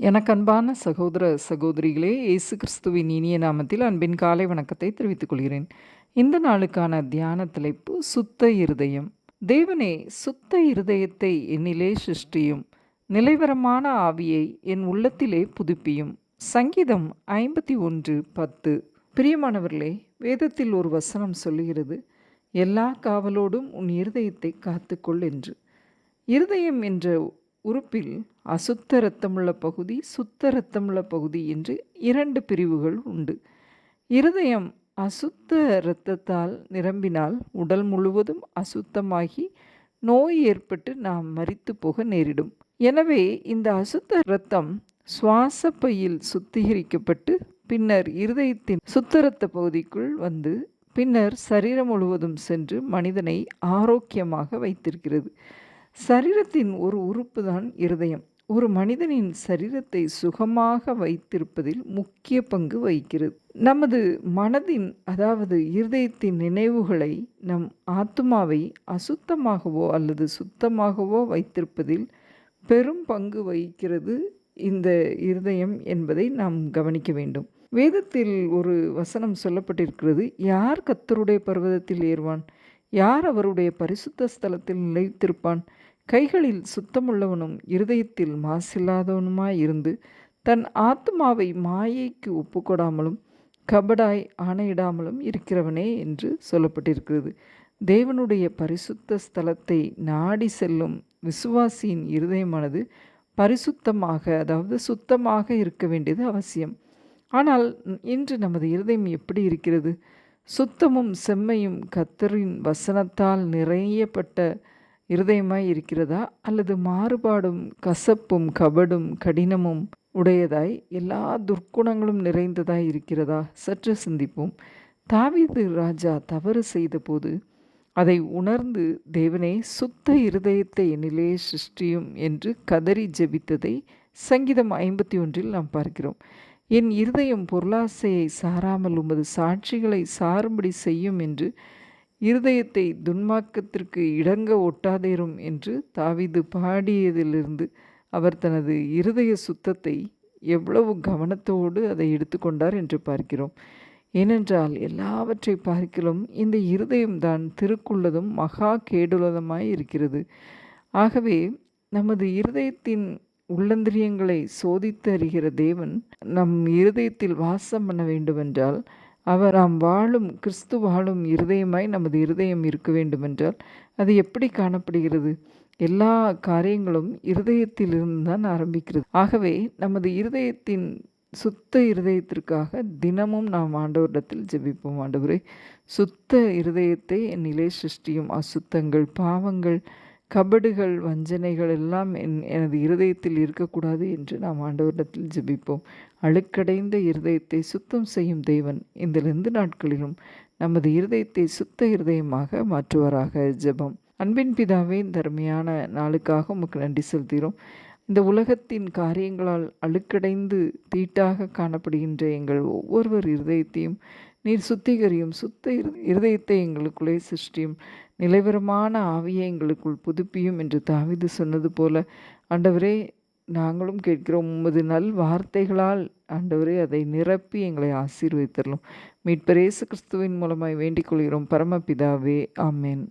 எனக்கன்பான சகோதர சகோதரிகளே இயேசு கிறிஸ்துவின் இனிய நாமத்தில் அன்பின் காலை வணக்கத்தை தெரிவித்துக் கொள்கிறேன். இந்த நாளுக்கான தியான தலைப்பு சுத்த இருதயம். தேவனே சுத்த இருதயத்தை என்னிலே சிருஷ்டியும் நிலைவரமான ஆவியை என் உள்ளத்திலே புதுப்பியும். சங்கீதம் ஐம்பத்தி ஒன்று பத்து. பிரியமானவர்களே வேதத்தில் ஒரு வசனம் சொல்லுகிறது எல்லா காவலோடும் உன் இருதயத்தை காத்துக்கொள் என்று. இருதயம் என்ற உறுப்பில் அசுத்த இரத்தமுள்ள பகுதி சுத்த இரத்தமுள்ள பகுதி என்று இரண்டு பிரிவுகள் உண்டு. இருதயம் அசுத்த இரத்தத்தால் நிரம்பினால் உடல் முழுவதும் அசுத்தமாகி நோய் ஏற்பட்டு நாம் மறித்து போக நேரிடும். எனவே இந்த அசுத்த இரத்தம் சுவாச பையில் சுத்திகரிக்கப்பட்டு பின்னர் இருதயத்தின் சுத்தரத்த பகுதிக்குள் வந்து பின்னர் சரீரம் முழுவதும் சென்று மனிதனை ஆரோக்கியமாக வைத்திருக்கிறது. சரீரத்தின் ஒரு உறுப்பு தான் இருதயம். ஒரு மனிதனின் சரீரத்தை சுகமாக வைத்திருப்பதில் முக்கிய பங்கு வகிக்கிறது. நமது மனதின் அதாவது இருதயத்தின் நினைவுகளை நம் ஆத்மாவை அசுத்தமாகவோ அல்லது சுத்தமாகவோ வைத்திருப்பதில் பெரும் பங்கு வகிக்கிறது இந்த இருதயம் என்பதை நாம் கவனிக்க வேண்டும். வேதத்தில் ஒரு வசனம் சொல்லப்பட்டிருக்கிறது யார் கத்தருடைய பர்வதத்தில் ஏறுவான்? யார் அவருடைய பரிசுத்த ஸ்தலத்தில் நிலைத்திருப்பான்? கைகளில் சுத்தமுள்ளவனும் இருதயத்தில் மாசில்லாதவனுமாய் இருந்து தன் ஆத்மாவை மாயைக்கு ஒப்புக்கொடாமலும் கபடாய் ஆணையிடாமலும் இருக்கிறவனே என்று சொல்லப்பட்டிருக்கிறது. தேவனுடைய பரிசுத்த ஸ்தலத்தை நாடி செல்லும் விசுவாசியின் இருதயமானது பரிசுத்தமாக அதாவது சுத்தமாக இருக்க வேண்டியது அவசியம். ஆனால் இன்று நமது இருதயம் எப்படி இருக்கிறது? சுத்தமும் செம்மையும் கத்தரின் வசனத்தால் நிறையப்பட்ட இருதயமாய் இருக்கிறதா? அல்லது மாறுபாடும் கசப்பும் கபடும் கடினமும் உடையதாய் எல்லா துர்க்குணங்களும் நிறைந்ததாய் இருக்கிறதா? சற்று சிந்திப்போம். தாவீது ராஜா தவறு செய்தபோது அதை உணர்ந்து தேவனே சுத்த இருதயத்தை என்னிலே சிருஷ்டியும் என்று கதறி ஜெபித்ததை சங்கீதம் ஐம்பத்தி ஒன்றில் நாம் பார்க்கிறோம். என் இருதயம் பொருளாசையை சாராமல் உமது சாட்சிகளை சாரும்படி செய்யும் என்று இருதயத்தை துன்மாக்கத்திற்கு இடங்க ஒட்டாதேரும் என்று தாவிது பாடியதிலிருந்து அவர் தனது இருதய சுத்தத்தை எவ்வளவு கவனத்தோடு அதை எடுத்துக்கொண்டார் என்று பார்க்கிறோம். ஏனென்றால் எல்லாவற்றை பார்க்கிலும் இந்த இருதயம்தான் திருக்குள்ளதும் மகா கேடுள்ளதுமாய் இருக்கிறது. ஆகவே நமது இருதயத்தின் உள்ளந்திரியங்களை சோதித்து அறிகிற தேவன் நம் இருதயத்தில் வாசம் பண்ண வேண்டுமென்றால் அவர் நாம் வாழும் கிறிஸ்து வாழும் இருதயமாய் நமது இருதயம் இருக்க வேண்டுமென்றால் அது எப்படி காணப்படுகிறது? எல்லா காரியங்களும் இருதயத்திலிருந்து தான் ஆரம்பிக்கிறது. ஆகவே நமது இருதயத்தின் சுத்த இருதயத்திற்காக தினமும் நாம் ஆண்டவரிடத்தில் ஜெபிப்போம். ஆண்டவரே சுத்த இருதயத்தை என் நிலை சிருஷ்டியும் அசுத்தங்கள் பாவங்கள் கபடுகள் வஞ்சனைகள் எல்லாம் என் எனது இருதயத்தில் இருக்கக்கூடாது என்று நாம் ஆண்டவரிடத்தில் ஜெபிப்போம். அழுக்கடைந்த இருதயத்தை சுத்தம் செய்யும் தேவன் இந்த ரெண்டு நாட்களிலும் நமது இருதயத்தை சுத்த இருதயமாக மாற்றுவாராக. ஜெபம். அன்பின் பிதாவே இந்த அருமையான நாளுக்காக உமக்கு நன்றி செலுத்துகிறோம். இந்த உலகத்தின் காரியங்களால் அழுக்கடைந்து தீட்டாக காணப்படுகின்ற எங்கள் ஒவ்வொருவர் இருதயத்தையும் நீர் சுத்திகரியும் சுத்த இருதயத்தை எங்களுக்குள்ளே சிருஷ்டியும். நிலைவரமான ஆவியை எங்களுக்குள் புதுப்பியும் என்று தாவிது சொன்னது போல ஆண்டவரே நாங்களும் கேட்கிறோம். உமது நல் வார்த்தைகளால் ஆண்டவரே அதை நிரப்பி எங்களை ஆசீர்வதித்தரலும். மீட்பரேசு கிறிஸ்துவின் மூலமாய் வேண்டிக் கொள்கிறோம். பரமபிதாவே ஆமேன்.